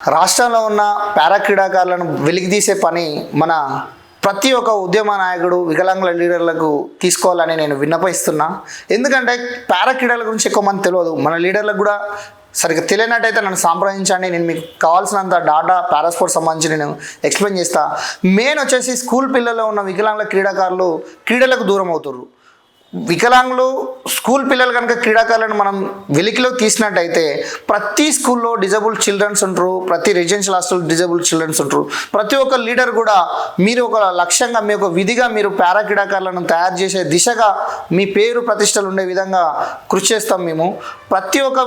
రాష్ట్రంలో ఉన్న పారా క్రీడాకారులను వెలికితీసే పని మన ప్రతి ఒక్క ఉద్యమ నాయకుడు వికలాంగుల లీడర్లకు తీసుకోవాలని నేను విన్నపిస్తున్నా ఎందుకంటే పారా క్రీడల గురించి ఎక్కువ మంది తెలియదు. మన లీడర్లకు కూడా సరిగ్గా తెలియనట్టయితే నన్ను సంప్రదించండి. నేను మీకు కావాల్సినంత డాటా పారాస్పోర్ట్ సంబంధించి నేను ఎక్స్ప్లెయిన్ చేస్తా. మెయిన్ వచ్చేసి స్కూల్ పిల్లల్లో ఉన్న వికలాంగుల క్రీడాకారులు క్రీడలకు దూరం అవుతారు వికలాంగులు స్కూల్ పిల్లలు కనుక క్రీడాకారులను మనం వెలికిలో తీసినట్టయితే ప్రతి స్కూల్లో డిజబుల్ చిల్డ్రన్స్ ఉంటారు ప్రతి రెసిడెన్షియల్ హాస్టల్ డిజబుల్ చిల్డ్రన్స్ ఉంటారు. ప్రతి ఒక్క లీడర్ కూడా మీరు ఒక లక్ష్యంగా మీ ఒక విధిగా మీరు పారా క్రీడాకారులను తయారు చేసే దిశగా మీ పేరు ప్రతిష్టలు ఉండే విధంగా కృషి చేస్తాం మేము. ప్రతి ఒక్క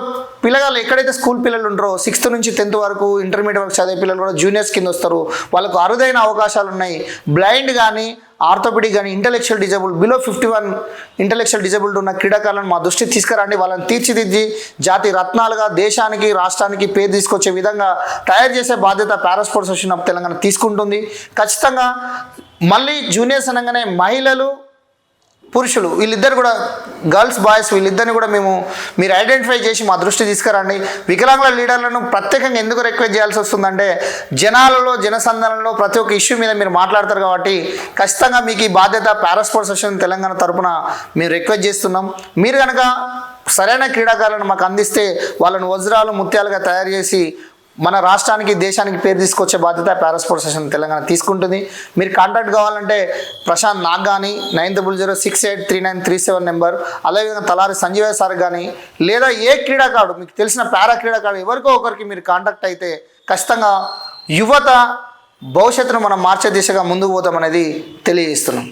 పిల్లగాళ్ళు ఎక్కడైతే స్కూల్ పిల్లలు ఉంటారో సిక్స్త్ నుంచి టెన్త్ వరకు ఇంటర్మీడియట్ వరకు చదివే పిల్లలు కూడా జూనియర్స్ కింద వస్తారు. వాళ్ళకు అరుదైన అవకాశాలు ఉన్నాయి. బ్లైండ్ కానీ ఆర్థోపెడిక్ కానీ intellectual disable below fifty one intellectual disabled ఉన్న క్రీడాకారులను మా దృష్టికి తీసుకురండి. వాళ్ళని తీర్చిదిద్ది జాతి రత్నాలుగా దేశానికి రాష్ట్రానికి పేరు తీసుకొచ్చే విధంగా తయారు చేసే బాధ్యత పారాస్పోర్ట్స్ అసోసియేషన్ ఆఫ్ తెలంగాణ తీసుకుంటుంది. ఖచ్చితంగా మళ్ళీ జూనియర్స్ అనగానే మహిళలు పురుషులు వీళ్ళిద్దరు కూడా గర్ల్స్ బాయ్స్ వీళ్ళిద్దరిని కూడా మేము మీరు ఐడెంటిఫై చేసి మా దృష్టి తీసుకురండి. వికలాంగుల లీడర్లను ప్రత్యేకంగా ఎందుకు రిక్వెస్ట్ చేయాల్సి వస్తుందంటే జనాలలో జనసంధానంలో ప్రతి ఒక్క ఇష్యూ మీద మీరు మాట్లాడతారు కాబట్టి ఖచ్చితంగా మీకు ఈ బాధ్యత పారాస్పోర్ట్స్ అసోసియేషన్ తెలంగాణ తరపున మేము రిక్వెస్ట్ చేస్తున్నాం. మీరు కనుక సరైన క్రీడాకారులను మాకు అందిస్తే వాళ్ళను వజ్రాలు ముత్యాలుగా తయారు చేసి మన రాష్ట్రానికి దేశానికి పేరు తీసుకొచ్చే బాధ్యత పారాస్పోర్ట్ సెషన్ తెలంగాణ తీసుకుంటుంది. మీరు కాంటాక్ట్ కావాలంటే ప్రశాంత్ నాగ్ కానీ nine double zero six eight three nine three seven number అదేవిధంగా తలారి సంజీవయ్య సార్ కానీ లేదా ఏ క్రీడాకారుడు మీకు తెలిసిన పారా క్రీడాకారుడు ఎవరికో ఒకరికి మీరు కాంటాక్ట్ అయితే ఖచ్చితంగా యువత భవిష్యత్తును మనం మార్చే దిశగా ముందుకు పోతామనేది తెలియజేస్తున్నాం.